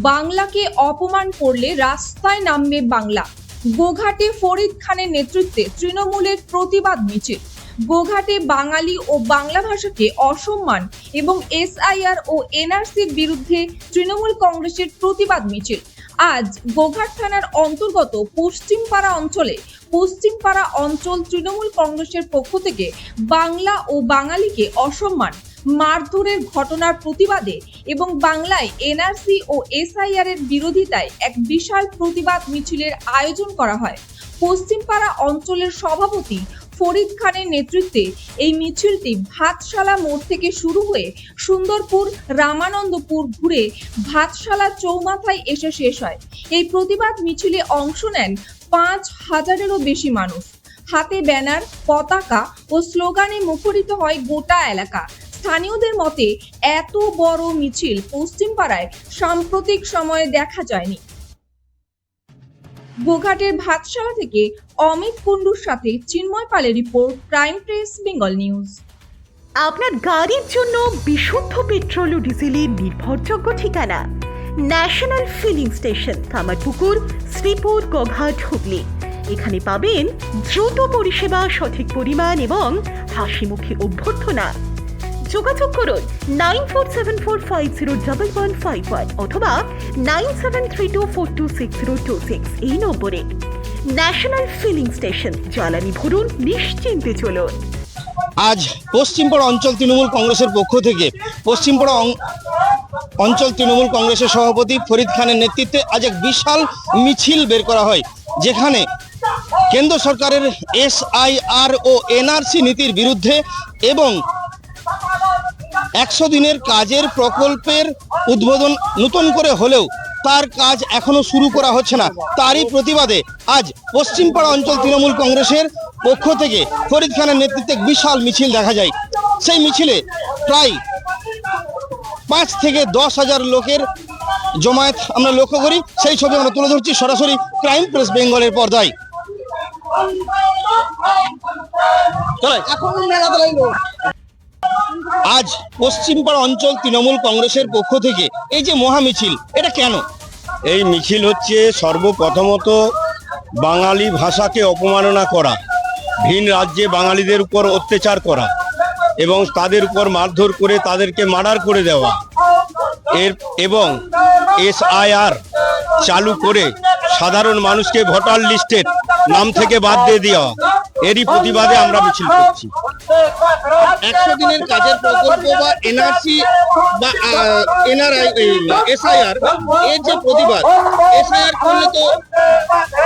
বাংলাকে অপমান করলে রাস্তায় নামবে বাংলা। গোঘাটে ফরিদ খানের নেতৃত্বে তৃণমূলের প্রতিবাদ মিছিল। গোঘাটে বাঙালি ও বাংলা ভাষাকে অসম্মান এবং এসআইআর ও এনআরসির বিরুদ্ধে তৃণমূল কংগ্রেসের প্রতিবাদ মিছিল। আজ গোঘাট থানার অন্তর্গত পশ্চিমপাড়া অঞ্চলে পশ্চিমপাড়া অঞ্চল তৃণমূল কংগ্রেসের পক্ষ থেকে বাংলা ও বাঙালিকে অসম্মান, মারধরের ঘটনার প্রতিবাদে এবং বাংলায় এনআরসি ও এসআইআর এর বিরোধিতায় এক বিশাল প্রতিবাদ মিছিলের আয়োজন করা হয়। পশ্চিমপাড়া অঞ্চলের সভাপতি ফরিদ খানের নেতৃত্বে এই মিছিলটি ভাতশালা মোড় থেকে শুরু হয়ে সুন্দরপুর, রামানন্দপুর ঘুরে ভাতশালা চৌমাথায় এসে শেষ হয়। এই প্রতিবাদ মিছিলে অংশ নেন পাঁচ হাজারেরও বেশি মানুষ। হাতে ব্যানার, পতাকা ও স্লোগানে মুখরিত হয় গোটা এলাকা। স্থানীয়দের মতে, এত বড় মিছিল পশ্চিমপাড়ায় সাম্প্রতিক সময়ে দেখা যায়নি। গোঘাটের ভাতশালা থেকে অমিত কুণ্ডুর সাথে চিন্ময় পালের report prime press, Bengal news. আপনার গাড়ির জন্য বিশুদ্ধ পেট্রোল ও ডিজেলের নির্ভরযোগ্য ঠিকানা। National filling station Kamarpukur Sripur Goghat Hooghly. এখানে পাবেন দ্রুত পরিষেবা, সঠিক পরিমাণ এবং হাসি মুখে অভ্যর্থনা। যোগাযোগ করুন nine four seven four five zero double one five one অথবা nine seven three two four two six zero two six এই নম্বরে। ন্যাশনাল ফিলিং স্টেশন, জ্বালানি ভরুন, নিশ্চিন্তে চলুন। আজ পশ্চিমপাড়া অঞ্চল তৃণমূল কংগ্রেসের পক্ষ থেকে পশ্চিমপাড়া অঞ্চল তৃণমূল কংগ্রেসের সভাপতি ফরিদ খানের নেতৃত্বে আজ এক বিশাল মিছিল বের করা হয়, যেখানে কেন্দ্র সরকারের এসআইআর ও এনআরসি নীতির বিরুদ্ধে এবং একশো দিনের কাজের প্রকল্পের উদ্বোধন নতুন করে হলেও তার কাজ এখনও শুরু করা হচ্ছে না। তারই প্রতিবাদে আজ পশ্চিমপাড়া অঞ্চল তৃণমূল কংগ্রেসের পক্ষ থেকে ফরিদ খানের নেতৃত্বে বিশাল মিছিল দেখা যায়। সেই মিছিলে প্রায় পাঁচ থেকে দশ হাজার লোকের জমায়েত আমরা লক্ষ্য করি। সেই ছবি আমরা তুলে ধরছি সরাসরি ক্রাইম প্রেস বেঙ্গলের পর্দায়। আজ পশ্চিমপাড়া অঞ্চল তৃণমূল কংগ্রেসের পক্ষ থেকে এই যে মহা মিছিল এটা কেন? এই মিছিল হচ্ছে সর্বপ্রথমত বাঙালি ভাষাকে অপমাননা করা, ভিন রাজ্যে বাঙালিদের উপর অত্যাচার করা এবং তাদের উপর মারধর করে তাদেরকে মার্ডার করে দেওয়া। এর এবং এসআইআর চালু করে সাধারণ মানুষকে ভোটার লিস্টের নাম থেকে বাদ দিয়ে দেওয়া। এরই প্রতিবাদে আমরা মিছিল করছি। একশো দিনের কাজের প্রকল্প বা এনআরসি বা এনআরআই এসআইআর এর যে প্রতিবাদ এসআইআর করলে তো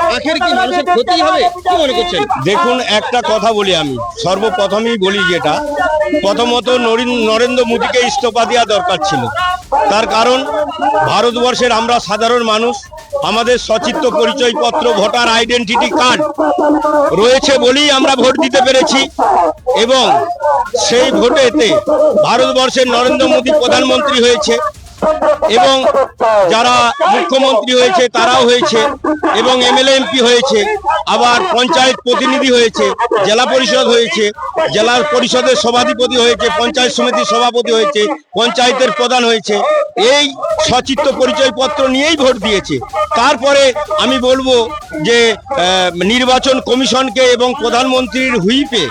আখের কি মানুষের ক্ষতি হবে? কি মনে করছেন? দেখুন, একটা কথা বলি আমি। সর্বপ্রথমেই বলি যেটা, প্রথমত নরিন- নরেন্দ্র মোদীকে ইস্তফা দেওয়া দরকার ছিল। তার কারণ, ভারতবর্ষের আমরা সাধারণ মানুষ, আমাদের সচিত্র পরিচয়পত্র, ভোটার আইডেন্টিটি কার্ড রয়েছে বলেই আমরা ভোট দিতে পেরেছি এবং সেই ভোটেতে ভারতবর্ষের নরেন্দ্র মোদী প্রধানমন্ত্রী হয়েছে। এবং যারা মুখ্যমন্ত্রী হয়েছে, তারাও হয়েছে, এবং এমএলএ, এমপি হয়েছে, আবার পঞ্চায়েত প্রতিনিধি হয়েছে, জেলা পরিষদ হয়েছে, জেলা পরিষদের সভাধিপতি হয়েছে, পঞ্চায়েত সমিতির সভাপতি হয়েছে, পঞ্চায়েতের প্রধান হয়েছে, এই সচিত্র পরিচয়পত্র নিয়েই ভোট দিয়েছে। তারপরে আমি বলব যে নির্বাচন কমিশনকে এবং প্রধানমন্ত্রীর হুইপে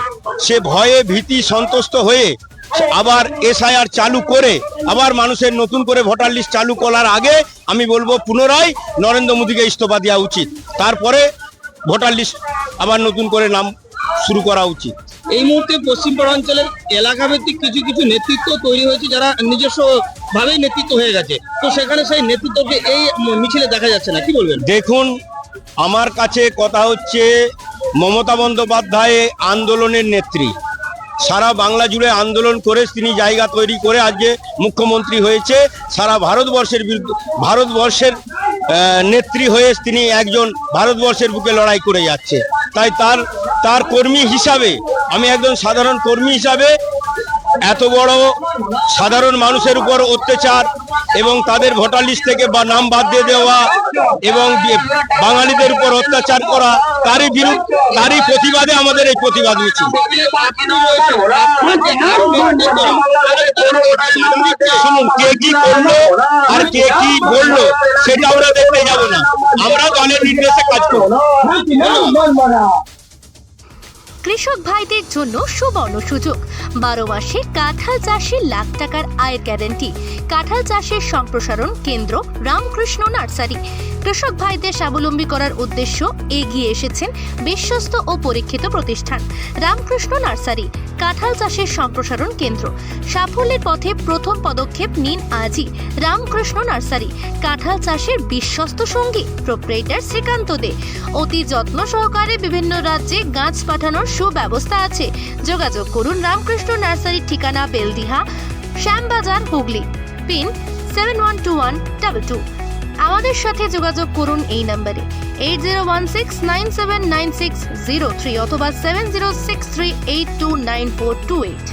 সে ভয়ে ভীতি সন্তুষ্ট হয়ে আবার এসআইআর চালু করে আবার মানুষের নতুন করে ভোটার লিস্ট চালু করার আগে আমি বলব পুনরায় নরেন্দ্র মোদীকে ইস্তফা দেওয়া উচিত। তারপরে ভোটার লিস্ট আবার নতুন করে নাম শুরু করা উচিত। এই মুহূর্তে পশ্চিম অঞ্চলের এলাকা ভিত্তিক কিছু কিছু নেতৃত্ব তৈরি হয়েছে যারা নিজস্ব ভাবেই নেতৃত্ব হয়ে গেছে। তো সেখানে সেই নেতৃত্বকে এই মিছিলে দেখা যাচ্ছে না কি বলবেন? দেখুন আমার কাছে কথা হচ্ছে মমতা বন্দ্যোপাধ্যায় আন্দোলনের নেত্রী। সারা বাংলা জুড়ে আন্দোলন করে তিনি জায়গা তৈরি করে আজকে মুখ্যমন্ত্রী হয়েছে, সারা ভারতবর্ষের বিরুদ্ধে, ভারতবর্ষের নেত্রী হয়ে তিনি একজন ভারতবর্ষের বুকে লড়াই করে যাচ্ছে। তাই তার তার কর্মী হিসাবে, আমি একজন সাধারণ কর্মী হিসাবে এত বড় সাধারণ মানুষের উপর অত্যাচার এবং তাদের ভোটার লিস্ট থেকে বা নাম বাদ দিয়ে দেওয়া এবং বাঙালিদের উপর অত্যাচার করা, তারই বিরুদ্ধে, তারই প্রতিবাদে আমাদের এই প্রতিবাদ মিছিল শুনুন, কে কি করল আর কে কি বলল সেটা আমরা দেখতে যাব না। আমরা দলের নির্দেশে কাজ করব। কৃষক ভাইদের জন্য সুবর্ণ সুযোগ। বারো মাসে কাঁঠাল চাষে লাখ টাকার আয়ের গ্যারান্টি। কাঁঠাল চাষের সম্প্রসারণ কেন্দ্র রামকৃষ্ণ নার্সারি। কৃষক ভাইদের স্বাবলম্বী করার উদ্দেশ্য এগিয়ে এসেছেন বিশ্বস্ত ও পরীক্ষিত প্রতিষ্ঠান রামকৃষ্ণ নার্সারি, কাঁঠাল চাষের সম্প্রসারণ কেন্দ্র। সাফল্যের পথে প্রথম পদক্ষেপ নিন আজই রামকৃষ্ণ নার্সারি। কাঁঠাল চাষের বিশ্বস্ত সঙ্গী, প্রোপ্রাইটার শ্রীকান্ত দে। অতি যত্ন সহকারে বিভিন্ন রাজ্যে গাছ পাঠানোর সুব্যবস্থা আছে। যোগাযোগ করুন রামকৃষ্ণ নার্সারির ঠিকানা Beldiha, Shyambazar, Hooghly. Pin seven one two one double two আমাদের সাথে যোগাযোগ করুন এই নম্বরে। Eight zero one six nine seven nine six zero three অথবা seven zero six three eight two nine four two eight